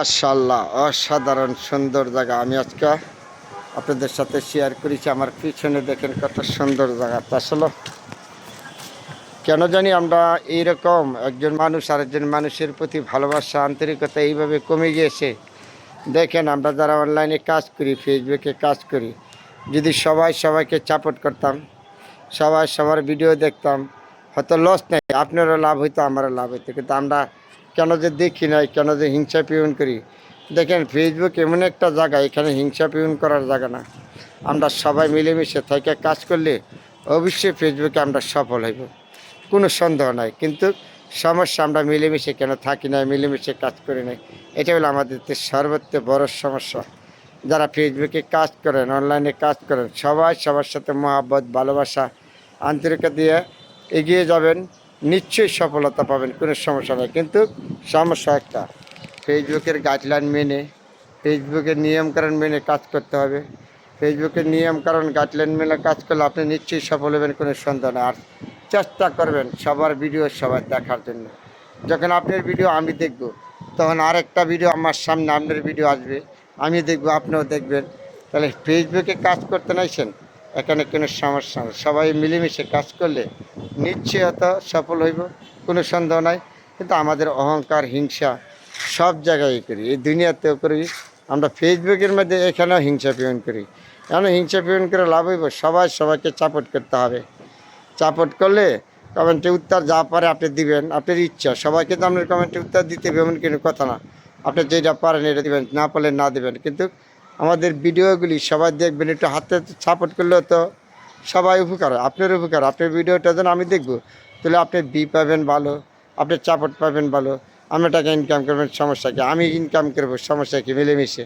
মাশাল্লাহ অসাধারণ সুন্দর জায়গা। আমি আজকে আপনাদের সাথে শেয়ার করেছি, আমার পিছনে দেখেন কত সুন্দর জায়গা। তা আসলে কেন জানি আমরা এইরকম একজন মানুষ, আরেকজন মানুষের প্রতি ভালোবাসা, আন্তরিকতা এইভাবে কমে গিয়েছে। দেখেন আমরা যারা অনলাইনে কাজ করি ফেসবুকে কাজ করি, যদি সবাই সবাইকে চাপট করতাম, সবাই সবার ভিডিও দেখতাম, হয়তো লস নেই, আপনারও লাভ হইতো, আমারও লাভ হইতো। কিন্তু আমরা কেন যে দেখি নাই, কেন যে হিংসা পিউন করি। দেখেন ফেসবুক এমন একটা জায়গা, এখানে হিংসা পিউন করার জায়গা না। আমরা সবাই মিলেমিশে থেকে কাজ করলে অবশ্যই ফেসবুকে আমরা সফল হইব। কোনো সন্দেহ নাই, কিন্তু সমস্যা আমরা মিলেমিশে কেন থাকি না মিলেমিশে কাজ করি নাই, এটা হলো আমাদের সর্বত্র বড় সমস্যা। যারা ফেসবুকে কাজ করেন অনলাইনে কাজ করেন, সবাই সবার সাথে মহাব্বত, ভালোবাসা, আন্তরিকতা দিয়ে এগিয়ে যাবেন। নিশ্চয়ই সফলতা পাবেন, কোনো সমস্যা নেই। কিন্তু সমস্যা একটা, ফেসবুকের গাইডলাইন মেনে, ফেসবুকের নিয়মকানুন মেনে কাজ করতে হবে। ফেসবুকের নিয়মকানুন গাইডলাইন মেনে কাজ করলে আপনি নিশ্চয়ই সফল হবেন, কোনো সন্দেহ নেই। আর চেষ্টা করবেন সবার ভিডিও সবার দেখার জন্য। যখন আপনার ভিডিও আমি দেখব, তখন আরেকটা ভিডিও আমার সামনে আপনার ভিডিও আসবে। আমি দেখব, আপনিও দেখবেন। তাহলে ফেসবুকে কাজ করতে নাইছেন? এখানে কোনো সমস্যা নেই সবাই মিলেমিশে কাজ করলে নিশ্চয়ত সফল হইব, কোনো সন্দেহ নাই। কিন্তু আমাদের অহংকার, হিংসা সব জায়গায় করি। এই দুনিয়াতেও করি, আমরা ফেসবুকের মধ্যে এখানেও হিংসা পিয়ন করি। কেন হিংসা পিয়ন করে লাভ হইব, সবাই সবাইকে চাপট করতে হবে। চাপট করলে কমেন্টে উত্তর যা পারে আপনি দিবেন, আপনার ইচ্ছা। সবাইকে তো আপনার কমেন্টে উত্তর দিতে হবে, এমন কোনো কথা না। আপনি যেটা পারেন এটা দিবেন, না পারলে না দিবেন। কিন্তু আমাদের ভিডিওগুলি সবাই দেখবেন, একটু হাতে সাপোর্ট করলেও তো সবাই উপকার। আপনার উপকার, আপনার ভিডিওটা যেন আমি দেখব, তাহলে আপনি বি পাবেন ভালো, আপনি সাপোর্ট পাবেন ভালো। আমরা টাকা ইনকাম করবেন, সমস্যা কি? আমি ইনকাম করব, সমস্যা কি? মিলেমিশে।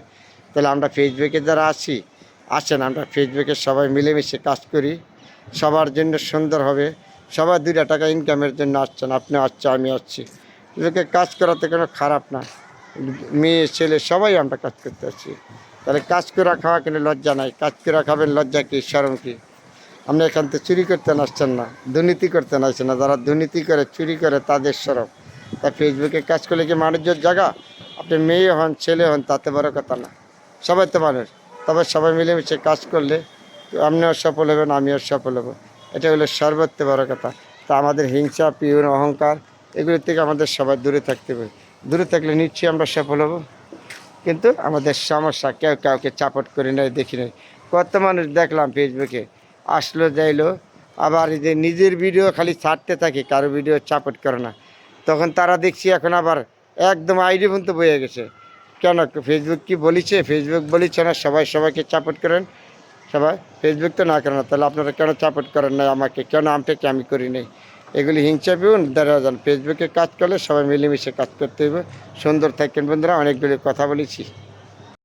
তাহলে আমরা ফেসবুকে যারা আছি, আসেন, আমরা ফেসবুকে সবাই মিলেমিশে কাজ করি। সবার জন্য সুন্দর হবে। সবাই দুইটা টাকা ইনকামের জন্য আসছেন আপনি আসছে আমি আসছি। এদেরকে কাজ করাতে কোনো খারাপ না। মেয়ে, ছেলে, সবাই আমরা কাজ করতে আসছি তাহলে কাজ করে খাওয়া কিন্তু লজ্জা নাই? কাজ করে খাবেন লজ্জা কি শরম কি? আপনি এখান থেকে চুরি করতে আসছেন না, দুর্নীতি করতে আসছেন না, যারা দুর্নীতি করে, চুরি করে, তাদের সরব তা ফেসবুকে কাজ করলে কি মানুষের জায়গা আপনি মেয়ে হন, ছেলে হন, তাতে বড় কথা না। সবাই তো মানুষ, তবে সবাই মিলেমিশে কাজ করলে আপনিও সফল হবেন, আমিও সফল হব। এটা হলো সর্বত্র বড় কথা। তা আমাদের হিংসা, পিউন, অহংকার, এগুলোর থেকে আমাদের সবাই দূরে থাকতে হবে। দূরে থাকলে নিশ্চয়ই আমরা সফল হব। কিন্তু আমাদের সমস্যা, কেউ কাউকে চাপট করি নাই, দেখি নাই। কত মানুষ দেখলাম ফেসবুকে আসলো, যাইলো, আবার এই যে নিজের ভিডিও খালি ছাড়তে থাকে, কারও ভিডিও চাপট করে না। তখন তারা দেখছি এখন আবার একদম আইডি পর্যন্ত বয়ে গেছে। কেন ফেসবুক কি বলিছে? ফেসবুক বলিছে না, সবাই সবাইকে চাপট করেন। সবাই ফেসবুক তো না করেন, তাহলে আপনারা কেন চাপট করেন না আমাকে? কেন আমটাকে আমি করি নাই? এগুলি হিংসা পেউন দেখা যান ফেসবুকে কাজ করলে সবাই মিলেমিশে কাজ করতে হবে। সুন্দর থাকেন বন্ধুরা, অনেকগুলি কথা বলেছি।